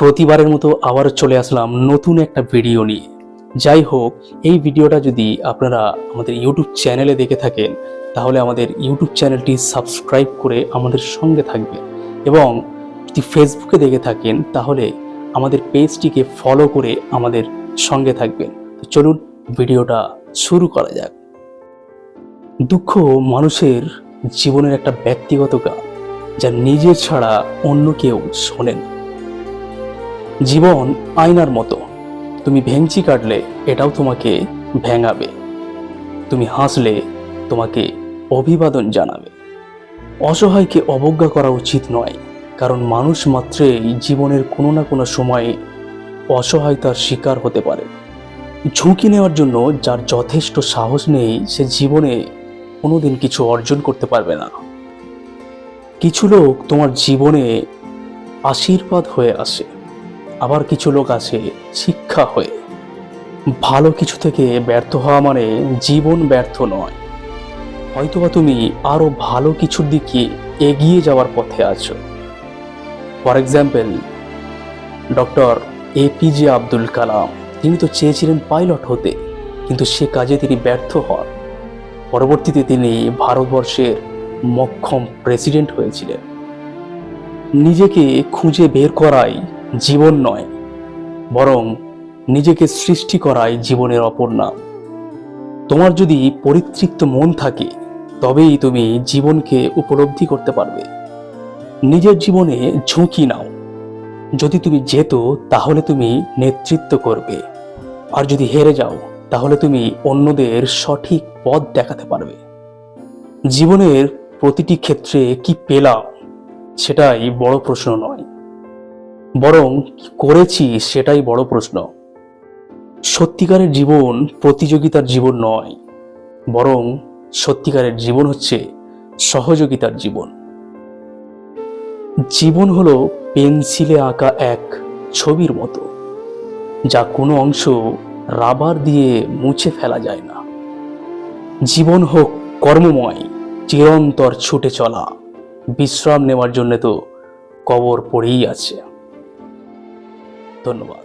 প্রতিবারের মতো আবার চলে আসলাম নতুন একটা ভিডিও নিয়ে। যাই হোক, এই ভিডিওটা যদি আপনারা আমাদের ইউটিউব চ্যানেলে দেখে থাকেন, তাহলে আমাদের ইউটিউব চ্যানেলটি সাবস্ক্রাইব করে আমাদের সঙ্গে থাকবেন। এবং যদি ফেসবুকে দেখে থাকেন, তাহলে আমাদের পেজটিকে ফলো করে আমাদের সঙ্গে থাকবেন। তো চলুন ভিডিওটা শুরু করা যাক। দুঃখ মানুষের জীবনের একটা ব্যক্তিগত গান যা নিজের ছাড়া অন্য কেউ শোনে না। জীবন আয়নার মতো। তুমি ভেঙচি কাটলে এটাও তোমাকে ভেঙাবে। তুমি হাসলে তোমাকে অভিবাদন জানাবে। অসহায়কে অবজ্ঞা করা উচিত নয়, কারণ মানুষ মাত্রেই জীবনের কোনো না কোনো সময়ে অসহায়তার শিকার হতে পারে। ঝুঁকি নেওয়ার জন্য যার যথেষ্ট সাহস নেই, সে জীবনে কোনোদিন কিছু অর্জন করতে পারবে না। কিছু লোক তোমার জীবনে আশীর্বাদ হয়ে আসে। আবার কিছু লোক আছে শিক্ষা হয়ে। ভালো কিছু থেকে ব্যর্থ হওয়া মানে জীবন ব্যর্থ নয়। হয়তোবা তুমি আরও ভালো কিছুর দিকে এগিয়ে যাওয়ার পথে আছো। For example doctor APJ Abdul Kalam তিনি তো চেয়েছিলেন পাইলট হতে, কিন্তু সে কাজে তিনি ব্যর্থ হন। পরবর্তীতে তিনি ভারতবর্ষের মক্ষম প্রেসিডেন্ট হয়েছিলেন। নিজেকে খুঁজে বের করাই জীবন নয়, বরং নিজেকে সৃষ্টি করাই জীবনের অপর নাম। তোমার যদি পরিতৃপ্ত মন থাকে, তবেই তুমি জীবনকে উপলব্ধি করতে পারবে। নিজের জীবনে ঝুঁকি নাও। যদি তুমি যেত, তাহলে তুমি নেতৃত্ব করবে। আর যদি হেরে যাও, তাহলে তুমি অন্যদের সঠিক পথ দেখাতে পারবে। জীবনের প্রতিটি ক্ষেত্রে কি পেলাম, সেটাই বড় প্রশ্ন নয়। বরং করেছি সেটাই বড় প্রশ্ন। সত্যিকারের জীবন প্রতিযোগিতার জীবন নয়, বরং সত্যিকারের জীবন হচ্ছে সহযোগিতার জীবন। জীবন হলো পেন্সিলে আঁকা এক ছবির মতো, যা কোনো অংশ রাবার দিয়ে মুছে ফেলা যায় না। জীবন হোক কর্মময়, চিরন্তর ছুটে চলা, বিশ্রাম নেওয়ার জন্য তো কবর পড়েই আছে। 蹲了吧？